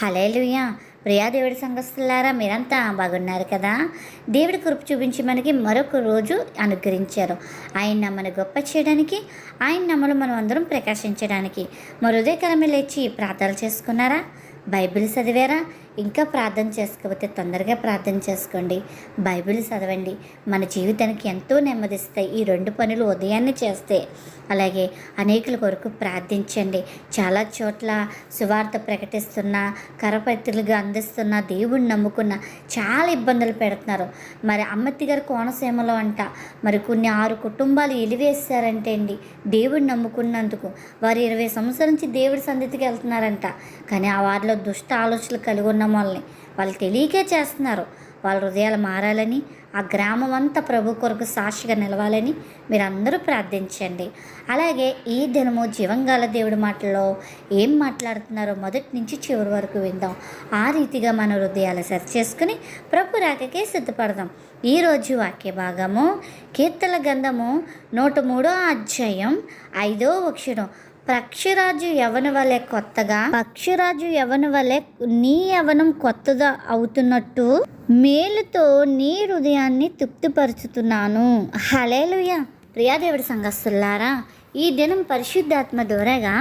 Hallelujah Priya దేవుడి సంఘస్థులారా మీరంతా బాగున్నారు కదా? దేవుడి కృప చూపించి మనకి మరొక రోజు అనుగ్రహించారు. ఆయన నమ్మను గొప్ప చేయడానికి ఆయన నమ్మలు మనం అందరం ప్రకాశించడానికి. మరి లేచి ప్రార్థనలు చేసుకున్నారా? బైబిల్ చదివారా? ఇంకా ప్రార్థన చేసుకోకపోతే తొందరగా ప్రార్థన చేసుకోండి. బైబిల్ చదవండి. మన జీవితానికి ఎంతో నెమ్మదిస్తాయి. ఈ రెండు పనులు ఉదయాన్నే చేస్తే అలాగే అనేకుల కొరకు ప్రార్థించండి. చాలా చోట్ల సువార్త ప్రకటిస్తున్న కరపత్రులుగా అందిస్తున్న దేవుడిని నమ్ముకున్న చాలా ఇబ్బందులు పెడుతున్నారు. మరి అమ్మత్తి గారు కోనసీమలో అంట మరి కొన్ని ఆరు కుటుంబాలు ఎలివేశారంటే అండి దేవుడిని నమ్ముకున్నందుకు. వారు ఇరవై సంవత్సరాల నుంచి దేవుడి సందితికి వెళ్తున్నారంట. కానీ ఆ వారిలో దుష్ట ఆలోచనలు కలిగి ఉన్న వాళ్ళని వాళ్ళు తెలియకే చేస్తున్నారు. వాళ్ళ హృదయాలు మారాలని ఆ గ్రామం అంతా ప్రభు కొరకు సాక్షిగా నిలవాలని మీరందరూ ప్రార్థించండి. అలాగే ఈ దినము జీవంగాల దేవుడి మాటల్లో ఏం మాట్లాడుతున్నారో మొదటి నుంచి చివరి వరకు విందాం. ఆ రీతిగా మన హృదయాలు సరి చేసుకుని ప్రభు రాకకే సిద్ధపడదాం. ఈరోజు వాక్య భాగము కీర్తల గంధము నూట మూడో అధ్యాయం ఐదో అక్షరం పక్షిరాజు యవన వలె కొత్తగా పక్షిరాజు యవన వలె నీ యవనం కొత్తగా అవుతున్నట్టు మేలుతో నీ హృదయాన్ని తృప్తిపరుచుతున్నాను. హలేలుయ ప్రియాదేవుడి సంఘస్తులారా ఈ దినం పరిశుద్ధాత్మ ద్వారాగా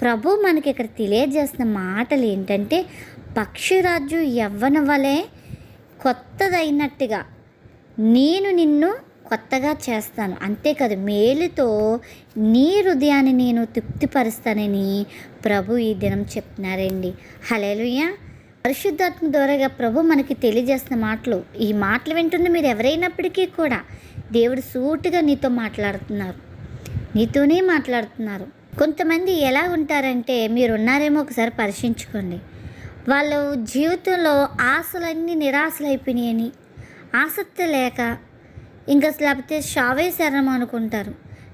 ప్రభు మనకి ఇక్కడ తెలియజేస్తున్న మాటలు ఏంటంటే పక్షిరాజు యవ్వన వలె కొత్తదైనట్టుగా నేను నిన్ను కొత్తగా చేస్తాను. అంతేకాదు మేలుతో నీ హృదయాన్ని నేను తృప్తిపరుస్తానని ప్రభు ఈ దినం చెప్తున్నారండి. హలేలుయ్యా పరిశుద్ధాత్మ ద్వారాగా ప్రభు మనకి తెలియజేస్తున్న మాటలు. ఈ మాటలు వింటున్న మీరు ఎవరైనప్పటికీ కూడా దేవుడు సూటుగా నీతో మాట్లాడుతున్నారు. నీతోనే మాట్లాడుతున్నారు. కొంతమంది ఎలా ఉంటారంటే మీరు ఉన్నారేమో ఒకసారి పరిశీలించుకోండి. వాళ్ళు జీవితంలో ఆశలన్నీ నిరాశలు అయిపోయినాయని ఆసక్తి లేక ఇంకా లేకపోతే షావేశారం అనుకుంటారు.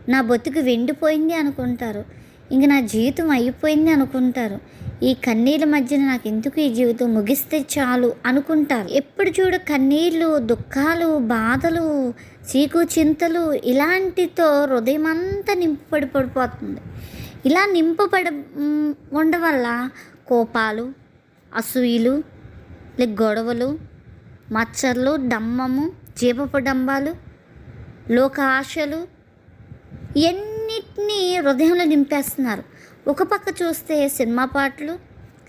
నా బతుకు వెండిపోయింది అనుకుంటారు. ఇంక నా జీవితం అయిపోయింది అనుకుంటారు. ఈ కన్నీళ్ళ మధ్యన నాకు ఎందుకు ఈ జీవితం ముగిస్తే చాలు అనుకుంటారు. ఎప్పుడు చూడ కన్నీళ్ళు దుఃఖాలు బాధలు చీకు చింతలు ఇలాంటితో హృదయం అంతా నింపబడి పడిపోతుంది. ఇలా నింపబడ మ్, ఉండడం వల్ల కోపాలు అసూయలు లేక గొడవలు మచ్చర్లు డమ్మము జీపపు డంబాలు లోక ఆశలు ఎన్నిటినీ హృదయంలో నింపేస్తున్నారు. ఒక పక్క చూస్తే సినిమా పాటలు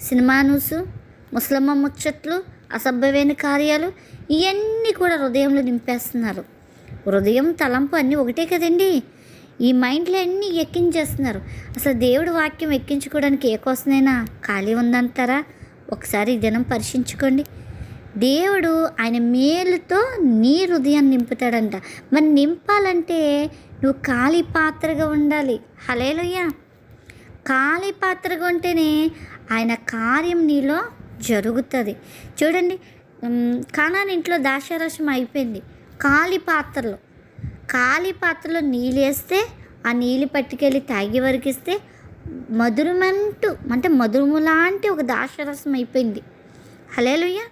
సినిమా న్యూసు ముసలమ్మ ముచ్చట్లు అసభ్యమైన కార్యాలు ఇవన్నీ కూడా హృదయంలో నింపేస్తున్నారు. హృదయం తలంపు అన్నీ ఒకటే కదండి. ఈ మైండ్లో అన్నీ ఎక్కించేస్తున్నారు. అసలు దేవుడి వాక్యం ఎక్కించుకోవడానికి ఏ కోసమైనా ఖాళీ ఉందంటారా? ఒకసారి ఈ దినం పరీక్షించుకోండి. దేవుడు ఆయన మేలుతో నీ హృదయాన్ని నింపుతాడంట. మరి నింపాలంటే నువ్వు ఖాళీ పాత్రగా ఉండాలి. హలేలుయ్యా ఖాళీ పాత్రగా ఉంటేనే ఆయన కార్యం నీలో జరుగుతుంది. చూడండి ఉమ్, కానాని ఇంట్లో దాశారసం అయిపోయింది. ఖాళీ పాత్రలో. ఖాళీ పాత్రలో నీళ్ళు వేస్తే ఆ నీళ్ళు పట్టుకెళ్ళి తాగి వరకిస్తే మధురమంటూ అంటే మధురము లాంటి ఒక దాశరసం అయిపోయింది. హలేలుయ్యా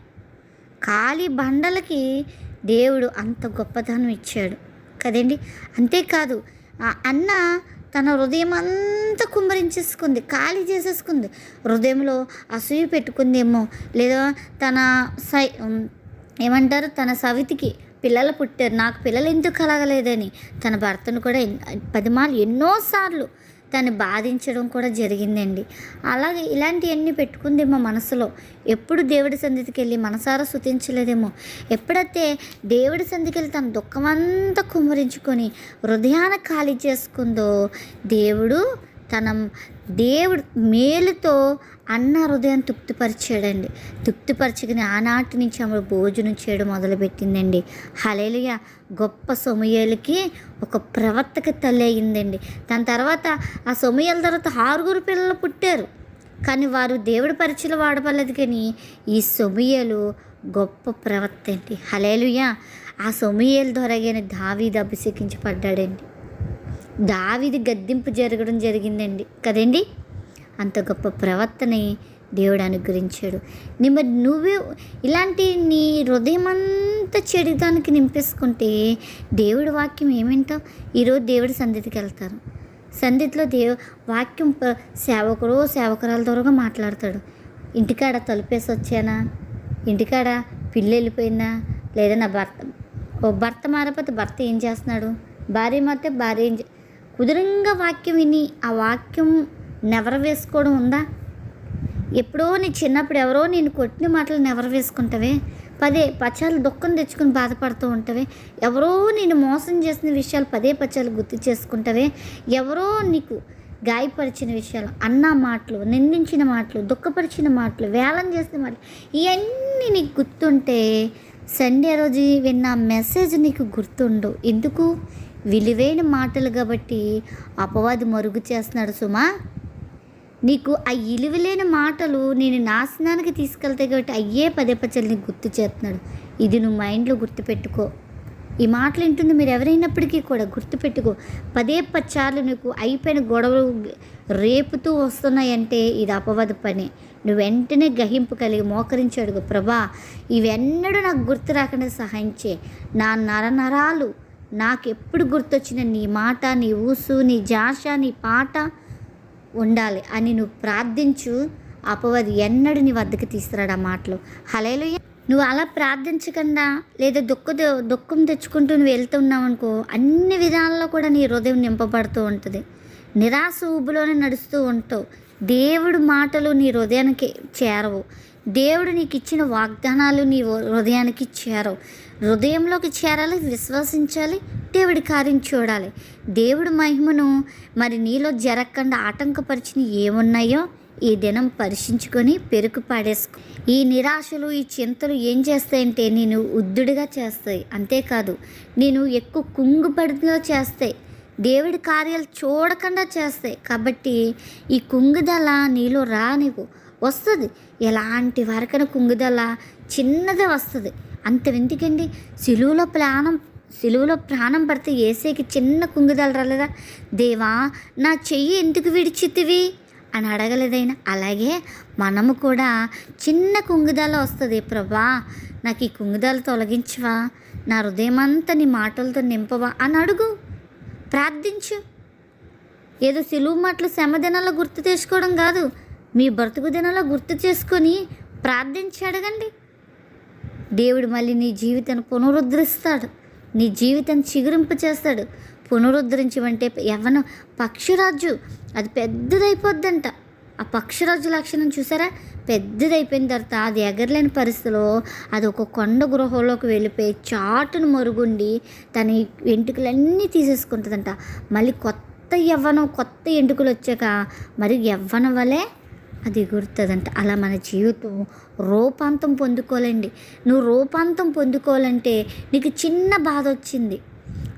ఖాళీ బండలకి దేవుడు అంత గొప్పతనం ఇచ్చాడు. కదండి? అంతేకాదు ఆ అన్న తన హృదయం అంతా కుమ్మరించేసుకుంది ఖాళీ చేసేసుకుంది. హృదయంలో అసూయ పెట్టుకుందేమో లేదా తన సై ఏమంటారు తన సవితికి పిల్లలు పుట్టారు నాకు పిల్లలు ఎందుకు కలగలేదని తన భర్తను కూడా పదిమాలు ఎన్నోసార్లు తను బాధించడం కూడా జరిగిందండి. అలాగే ఇలాంటివన్నీ పెట్టుకుందేమో మనసులో. ఎప్పుడు దేవుడి సంధికి వెళ్ళి మనసారా శుతించలేదేమో ఎప్పుడైతే దేవుడి సంధికి వెళ్ళి తన దుఃఖమంతా కుమ్మరించుకొని హృదయాన ఖాళీ చేసుకుందో దేవుడు తన దేవుడు మేలుతో అన్న హృదయం తృప్తిపరిచాడండి. తృప్తిపరచుకుని ఆనాటి నుంచి ఆమె భోజనం చేయడం మొదలుపెట్టిందండి. హలేలుయ గొప్ప సొమయేలకి ఒక ప్రవర్తక తల్లి అయిందండి దాని తర్వాత ఆ సొమయేల తర్వాత ఆరుగురు పిల్లలు పుట్టారు. కానీ వారు దేవుడి పరిచయలు వాడబడలేదు కానీ ఈ సొమయలు గొప్ప ప్రవర్త అండి. హలేలుయ ఆ సొమియల దొరగని దావీది అభిషేకించబడ్డాడండి. దావిది గద్దింపు జరగడం జరిగిందండి. కదండి? అంత గొప్ప ప్రవర్తని దేవుడు అనుగ్రహించాడు. నీ మరి నువ్వే ఇలాంటి నీ హృదయం అంతా చెడుదానికి నింపేసుకుంటే దేవుడి వాక్యం ఏమింటావు ఈరోజు దేవుడి సంధికి వెళ్తారు సంధిలో దేవ వాక్యం సేవకుడు సేవకురాల ద్వారా మాట్లాడతాడు. ఇంటికాడ తలుపేసి వచ్చానా? ఇంటికాడ పిల్లి వెళ్ళిపోయిందా? లేదా నా భర్త ఓ భర్త మారపోతే భర్త ఏం చేస్తున్నాడు? భార్య మారితే భార్య ఏం చే కుదురంగా వాక్యం విని ఆ వాక్యం నెవర వేసుకోవడం ఉందా? ఎప్పుడో నీ చిన్నప్పుడు ఎవరో నేను కొట్టిన మాటలు నెవర వేసుకుంటావే పదే పచ్చాలు దుఃఖం తెచ్చుకుని బాధపడుతూ ఉంటావే. ఎవరో నేను మోసం చేసిన విషయాలు పదే పచ్చాలు గుర్తు చేసుకుంటావే. ఎవరో నీకు గాయపరిచిన విషయాలు అన్న మాటలు నిందించిన మాటలు దుఃఖపరిచిన మాటలు వేలం చేసిన మాటలు ఇవన్నీ నీకు గుర్తుంటే సండే రోజు విన్న మెసేజ్ నీకు గుర్తుండు. ఎందుకు? విలువైన మాటలు కాబట్టి అపవాది మరుగు చేస్తున్నాడు సుమా. నీకు ఆ ఇలువలేని మాటలు నేను నాశనానికి తీసుకెళ్తాయి కాబట్టి అయ్యే పదే పచ్చలు నీకు గుర్తు చేస్తున్నాడు. ఇది నువ్వు మైండ్లో గుర్తుపెట్టుకో. ఈ మాటలు వింటుంది మీరు ఎవరైనప్పటికీ కూడా గుర్తుపెట్టుకో. పదే పచ్చార్లు నీకు అయిపోయిన గొడవలు రేపుతూ వస్తున్నాయంటే ఇది అపవాద పని. నువ్వు వెంటనే గహింపు కలిగి మోకరించి అడుగు. ప్రభా ఇవెన్నడూ నాకు గుర్తు రాకుండా సహాయం చే నా నర నాకెప్పుడు నాకు ఎప్పుడు గుర్తొచ్చిన నీ మాట నీ ఊసు నీ జాష నీ పాట ఉండాలి అని నువ్వు ప్రార్థించు. అపవాది ఎన్నడు నీ వద్దకు తీసుకురాడు ఆ మాటలు. హలేలు నువ్వు అలా ప్రార్థించకుండా లేదా దుఃఖ దుఃఖం తెచ్చుకుంటూ నువ్వు వెళ్తున్నావు అనుకో అన్ని విధాలలో కూడా నీ హృదయం నింపబడుతూ ఉంటుంది. నిరాశ ఊబులోనే నడుస్తూ ఉంటావు. దేవుడు మాటలు నీ హృదయానికి చేరవు. దేవుడు నీకు ఇచ్చిన వాగ్దానాలు నీ హృదయానికి చేరవు. హృదయంలోకి చేరాలి విశ్వసించాలి దేవుడి కార్యం చూడాలి. దేవుడి మహిమను మరి నీలో జరగకుండా ఆటంకపరిచిన ఏమున్నాయో ఈ దినం పరీక్షించుకొని పెరుకు పాడేసుకో. ఈ నిరాశలు ఈ చింతలు ఏం చేస్తాయంటే నేను ఉద్దుడిగా చేస్తాయి. అంతేకాదు నేను ఎక్కువ కుంగుపడిగా చేస్తాయి. దేవుడి కార్యాలు చూడకుండా చేస్తాయి. కాబట్టి ఈ కుంగుదల నీలో రా వస్తుంది. ఎలాంటి వరకైనా కుంగుదల చిన్నదే వస్తుంది. అంత ఎందుకండి సిలువులో ప్రాణం సిలువులో ప్రాణం పడితే ఏసేకి చిన్న కుంగుదల రాలేదా? దేవా నా చెయ్యి ఎందుకు విడిచితివి? అని అడగలేదైనా. అలాగే మనము కూడా చిన్న కుంగుదల వస్తుంది. ప్రభా నాకు ఈ కుంగుదల తొలగించవా? నా హృదయం అంతా నీ మాటలతో నింపవా? అని అడుగు. ప్రార్థించు. ఏదో సిలువు మాటలు శ్రమ దినాల్లో గుర్తు చేసుకోవడం కాదు. మీ బ్రతుకు దినాల్లో గుర్తు చేసుకొని ప్రార్థించి అడగండి. దేవుడు మళ్ళీ నీ జీవితాన్ని పునరుద్ధరిస్తాడు. నీ జీవితాన్ని చిగురింప చేస్తాడు పునరుద్ధరించమంటే యవ్వన పక్షిరాజు అది పెద్దదైపోద్దంట. ఆ పక్షిరాజు లక్షణం చూసారా? పెద్దదైపోయిన తర్వాత అది ఎగరలేని పరిస్థితిలో అది ఒక కొండ గృహంలోకి వెళ్ళిపోయి చాటును మరుగుండి తన వెంట్రుకలన్నీ తీసేసుకుంటుందంట. మళ్ళీ కొత్త యవ్వనం కొత్త ఎంటుకలు వచ్చాక మరి యవ్వనం వలె అది గుర్తుందంట. అలా మన జీవితం రూపాంతం పొందుకోలేండి నువ్వు రూపాంతం పొందుకోవాలంటే నీకు చిన్న బాధ వచ్చింది.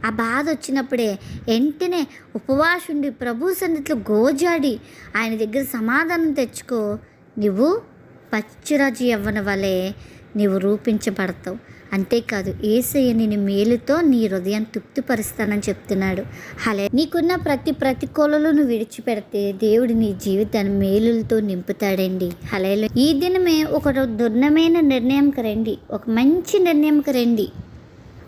ఆ బాధ వచ్చినప్పుడే వెంటనే ఉపవాసుండి ప్రభు సన్నిధిలో గోజాడి ఆయన దగ్గర సమాధానం తెచ్చుకో. నువ్వు పచ్చిరాజు యవ్వన వలే నీవు రూపించబడతావు. అంతేకాదు ఏసయ్య నేను మేలుతో నీ హృదయాన్ని తృప్తిపరుస్తానని చెప్తున్నాడు. అలా నీకున్న ప్రతి ప్రతికూలలో నువ్వు విడిచిపెడితే దేవుడు నీ జీవితాన్ని మేలులతో నింపుతాడండి. హలేలో ఈ దినమే ఒక దుర్ణమైన నిర్ణయంకి రండి. ఒక మంచి నిర్ణయంకి రండి.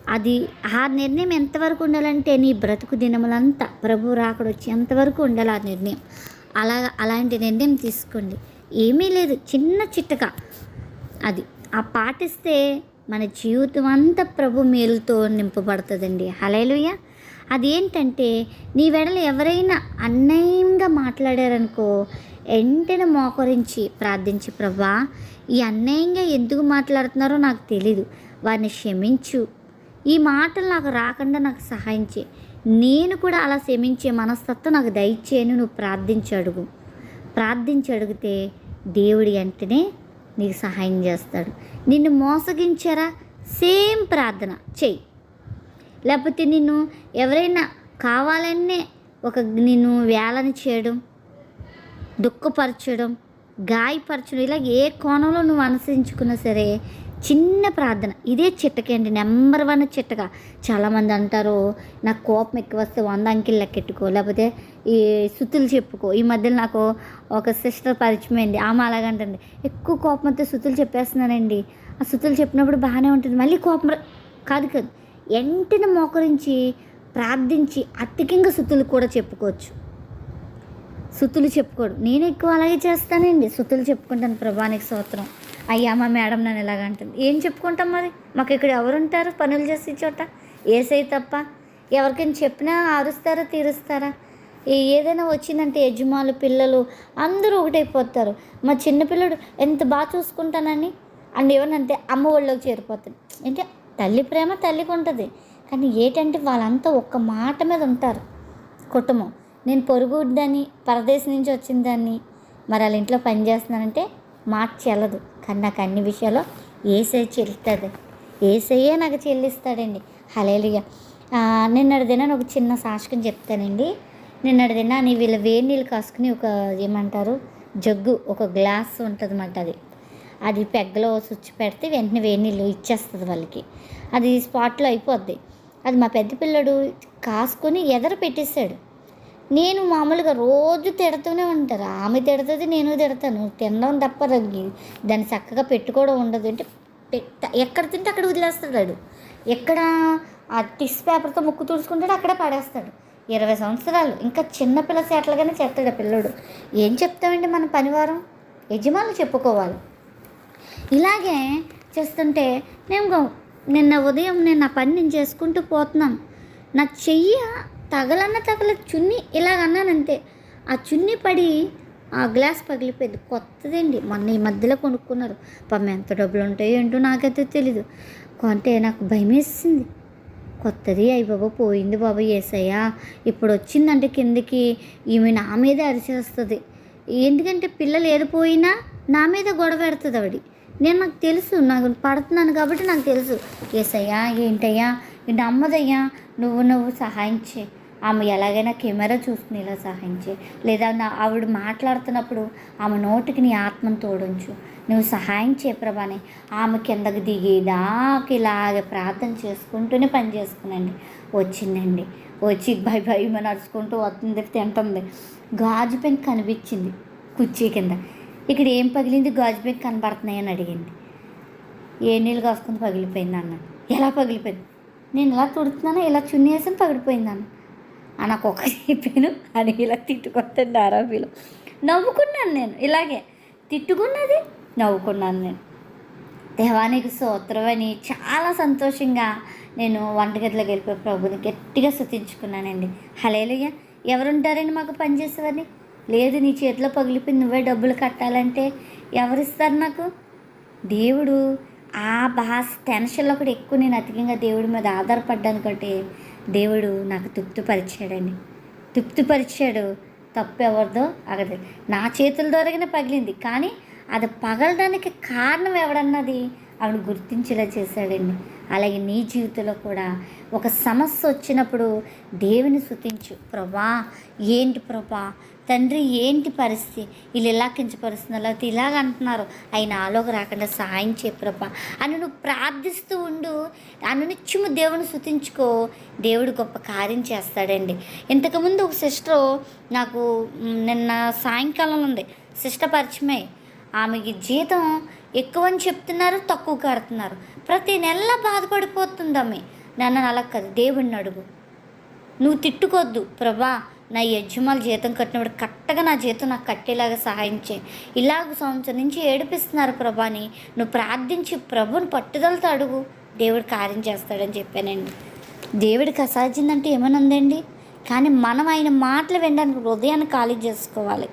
అది ఆ నిర్ణయం ఎంతవరకు ఉండాలంటే నీ బ్రతుకు దినములంతా ప్రభు రాకడొచ్చి ఎంతవరకు ఉండాలి ఆ నిర్ణయం? అలా అలాంటి నిర్ణయం తీసుకోండి. ఏమీ లేదు. చిన్న చిట్టక అది. ఆ పాటిస్తే మన జీవితం అంతా ప్రభు మేలుతో నింపబడుతుందండి. హలేలుయ అదేంటంటే నీ వెడలు ఎవరైనా అన్యాయంగా మాట్లాడారనుకో వెంటనే మోకరించి ప్రార్థించి ప్రభా. ఈ అన్యాయంగా ఎందుకు మాట్లాడుతున్నారో నాకు తెలీదు. వారిని క్షమించు. ఈ మాటలు నాకు రాకుండా నాకు సహాయం చేయి. నేను కూడా అలా క్షమించే మనస్తత్వం నాకు దయచేయను నువ్వు ప్రార్థించి అడుగు ప్రార్థించి అడిగితే దేవుడి వెంటనే నీకు సహాయం చేస్తాడు. నిన్ను మోసగించారా? సేమ్ ప్రార్థన చెయ్యి. లేకపోతే నిన్ను ఎవరైనా కావాలనే ఒక నిన్ను వేలని చేయడం దుఃఖపరచడం గాయపరచడం ఇలా ఏ కోణంలో నువ్వు అనుసరించుకున్నా సరే చిన్న ప్రార్థన. ఇదే చిట్టకే అండి. నెంబర్ వన్ చిట్టక చాలామంది అంటారు నాకు కోపం ఎక్కువ వస్తే వంద అంకిల్ లెక్కెట్టుకో. లేకపోతే ఈ సుతులు చెప్పుకో. ఈ మధ్యలో నాకు ఒక సిస్టర్ పరిచయమైంది ఆమె అలాగంటుంది ఎక్కువ కోపం వస్తే సుతులు చెప్పేస్తున్నానండి. ఆ సుతులు చెప్పినప్పుడు బాగానే ఉంటుంది. మళ్ళీ కోపం కాదు కాదు. వెంటనే మోకరించి ప్రార్థించి అత్యకంగా సుతులు కూడా చెప్పుకోవచ్చు. సుతులు చెప్పుకోడు. నేను ఎక్కువ అలాగే చేస్తానండి. సుతులు చెప్పుకుంటాను ప్రభానికి స్తోత్రం. అయ్యా మా మేడం నన్ను ఇలాగంటుంది ఏం చెప్పుకుంటాం మరి? మాకు ఇక్కడ ఎవరుంటారు పనులు చేసి చోట? ఏసై తప్ప? ఎవరికైనా చెప్పినా ఆరుస్తారా తీరుస్తారా? ఏదైనా వచ్చిందంటే యజమాలు పిల్లలు అందరూ ఒకటైపోతారు. మా చిన్నపిల్లడు ఎంత బాగా చూసుకుంటానని? అండ్ ఏమనంటే అమ్మ ఒళ్ళోకి చేరిపోతాడు. అంటే తల్లి ప్రేమ తల్లికి ఉంటుంది. కానీ ఏంటంటే వాళ్ళంతా ఒక్క మాట మీద ఉంటారు. కుటుంబం. నేను పొరుగుడ్డని పరదేశం నుంచి వచ్చిందాన్ని మరి వాళ్ళ ఇంట్లో పని చేస్తున్నానంటే మాట చెల్లదు కానీ నాకు అన్ని విషయాల్లో ఏసై చెల్లుతుంది ఏసయ్యే నాకు చెల్లిస్తాడండి. హలేలుగా నిన్నటి దినాన్ని ఒక చిన్న సాక్షికం చెప్తానండి. నిన్నటి దినాన్ని వీళ్ళ వేడి నీళ్ళు కాసుకుని ఒక ఏమంటారు? జగ్గు ఒక గ్లాస్ ఉంటుందన్నమాట అది. అది పెగ్గలో స్విచ్ పెడితే వెంటనే వేడి నీళ్ళు ఇచ్చేస్తుంది వాళ్ళకి. అది స్పాట్లో అయిపోద్ది. అది మా పెద్ద పిల్లడు కాసుకొని ఎదర పెట్టేశాడు. నేను మామూలుగా రోజు తిడుతూనే ఉంటారు. ఆమె తిడుతుంది నేను తిడతాను. తినడం తప్ప దాన్ని చక్కగా పెట్టుకోవడం ఉండదు. అంటే పెట్ట ఎక్కడ తింటే అక్కడ వదిలేస్తాడు వాడు. ఎక్కడ ఆ టిస్ పేపర్తో ముక్కు తుడుచుకుంటాడు అక్కడ పడేస్తాడు. ఇరవై సంవత్సరాలు ఇంకా చిన్నపిల్ల సేటలుగానే చేస్తాడు ఆ పిల్లడు. ఏం చెప్తామండి మన పనివారం? యజమానులు చెప్పుకోవాలి. ఇలాగే చేస్తుంటే నేను గో- నిన్న ఉదయం నేను నా పని నేను చేసుకుంటూ పోతున్నాను. నా చెయ్యి తగలన్న తగల చున్ని ఇలాగన్నానంతే. ఆ చున్ని పడి ఆ గ్లాస్ పగిలిపోయింది. కొత్తదండి. మొన్న ఈ మధ్యలో కొనుక్కున్నారు. పాపం ఎంత డబ్బులు ఉంటాయో ఏంటో నాకైతే తెలీదు. కొంటే నాకు భయం వేసింది కొత్తది అయ్యి బాబా పోయింది బాబా ఏసయ్యా. ఇప్పుడు వచ్చిందంటే కిందకి ఈమె నా మీదే అరిచేస్తుంది. ఎందుకంటే పిల్లలు ఏది పోయినా నా మీద గొడవ పెడుతుంది ఆవిడ. నేను నాకు తెలుసు. నాకు పడుతున్నాను కాబట్టి నాకు తెలుసు. ఏసయ్యా ఏంటయ్యా? నమ్మదయ్యా అమ్మదయ్యా? నువ్వు నువ్వు సహాయం చేయి. ఆమె ఎలాగైనా కెమెరా చూసుకుని ఇలా సహాయం చేయి లేదా నా ఆవిడ మాట్లాడుతున్నప్పుడు ఆమె నోటికి నీ ఆత్మను తోడించు. నువ్వు సహాయం చేయ ప్రభాని. ఆమె కిందకి దిగేదాకా ఇలాగే ప్రార్థన చేసుకుంటూనే పని చేసుకునండి. వచ్చిందండి. వచ్చి భయ భయమ నడుచుకుంటూ వస్తుంది తింటుంది. గాజు పెంక్ కనిపించింది కుర్చీ కింద. ఇక్కడ ఏం పగిలింది గాజు పెంక్ కనబడుతున్నాయి అని అడిగింది. ఏ నీళ్ళు కాసుకుని పగిలిపోయింది అన్నాడు. ఎలా పగిలిపోయింది? నేను ఇలా తుడుతున్నాను? ఇలా చున్నీ వేసాను పగిలిపోయింది అన్నాడు. నాకు ఒక చెప్పాను అని ఇలా తిట్టుకొస్తుంది ఆరాబీలో నవ్వుకున్నాను నేను ఇలాగే. తిట్టుకున్నది నవ్వుకున్నాను నేను. దేవానికి సూత్రమని చాలా సంతోషంగా నేను వంటగదిలోకి వెళ్ళిపోయి ప్రభుని గట్టిగా స్థుతించుకున్నానండి. హలేలుయ్య ఎవరుంటారండి మాకు పనిచేసేవారిని లేదు నీ చేతిలో పగిలిపోయి నువ్వే డబ్బులు కట్టాలంటే ఎవరిస్తారు నాకు? దేవుడు ఆ భాష టెన్షన్లో కూడా ఎక్కువ నేను అధికంగా దేవుడి మీద ఆధారపడ్డాను దేవుడు నాకు తృప్తిపరిచాడండి తృప్తిపరిచాడు తప్పు ఎవరిదో అక్కడ నా చేతుల ద్వారాగానే పగిలింది కానీ అది పగలడానికి కారణం ఎవడన్నది ఆవిడ గుర్తించేలా చేశాడండి. అలాగే నీ జీవితంలో కూడా ఒక సమస్య వచ్చినప్పుడు దేవుని శుతించు ప్రభా ఏంటి ప్రభా? తండ్రి ఏంటి పరిస్థితి? వీళ్ళు ఇలా కించపరుస్తున్నారు? లేకపోతే ఇలాగ అంటున్నారు ఆయన ఆలోకి రాకుండా సాయం చేయ ప్రభా అని నువ్వు ప్రార్థిస్తూ ఉండు. అనునిత్యము దేవుని శుతించుకో దేవుడు గొప్ప కార్యం చేస్తాడండి. ఇంతకుముందు ఒక సిస్టర్ నాకు నిన్న సాయంకాలం ఉంది. సిస్టర్ పరిచయమే. ఆమెకి జీతం ఎక్కువ అని చెప్తున్నారు తక్కువ కడుతున్నారు. ప్రతి నెల బాధపడిపోతుంది ఆమె. నన్ను అలా కాదు. దేవుడిని అడుగు. నువ్వు తిట్టుకోవద్దు ప్రభా. నా యజమాని జీతం కట్టినప్పుడు కరెక్ట్గా నా జీతం నాకు కట్టేలాగా సహాయం చేయి. ఇలాగ సంవత్సరం నుంచి ఏడిపిస్తున్నారు ప్రభాని. నువ్వు ప్రార్థించి ప్రభుని పట్టుదలతో అడుగు. దేవుడు కార్యం చేస్తాడని చెప్పానండి. దేవుడికి అసాధ్యందంటే ఏమైనా ఉందండి కానీ మనం ఆయన మాటలు వినడానికి హృదయాన్ని ఖాళీ చేసుకోవాలి.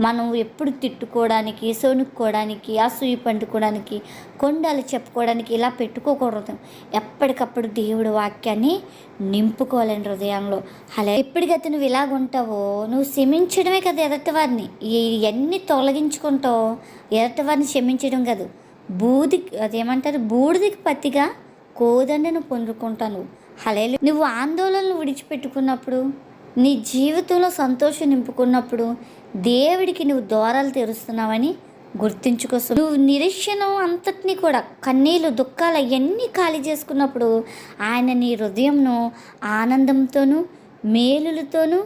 మనం ఎప్పుడు తిట్టుకోవడానికి సోనుక్కోవడానికి అసూయ పండుకోవడానికి కొండలు చెప్పుకోవడానికి ఇలా పెట్టుకోకూడదు. ఎప్పటికప్పుడు దేవుడి వాక్యాన్ని నింపుకోవాలని హృదయంలో. అలా ఎప్పటికైతే నువ్వు ఇలాగ ఉంటావో నువ్వు క్షమించడమే కదా ఎదటివారిని. ఇవన్నీ తొలగించుకుంటావు ఎదటివారిని క్షమించడం కాదు. బూది అదేమంటారు? బూడిదికి పత్తిగా కోదండను పొందుకుంటాను. హలేలు నువ్వు ఆందోళనలు విడిచిపెట్టుకున్నప్పుడు నీ జీవితంలో సంతోషం నింపుకున్నప్పుడు దేవుడికి నువ్వు దూరాలు తెరుస్తున్నావని గుర్తించుకో. నువ్వు నిరీక్షణం అంతటినీ కూడా కన్నీళ్ళు దుఃఖాలు అవన్నీ ఖాళీ చేసుకున్నప్పుడు ఆయన నీ హృదయంను ఆనందంతోనూ మేలులతోనూ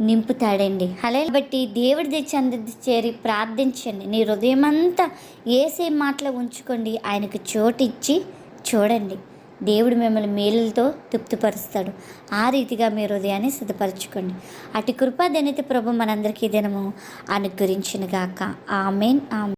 నింపుతాడండి. అలా బట్టి దేవుడి తెచ్చి అందరి చేరి ప్రార్థించండి. నీ హృదయం అంతా ఏసే మాటలు ఉంచుకోండి. ఆయనకు చోటిచ్చి చూడండి. దేవుడు మిమ్మల్ని మేలులతో తృప్తిపరుస్తాడు. ఆ రీతిగా మీ హృదయాన్ని సిద్ధపరచుకోండి అటు కృపాదనిత ప్రభు మనందరికీ దినము అనుగ్రహించిన గాక ఆమెన్. ఆమె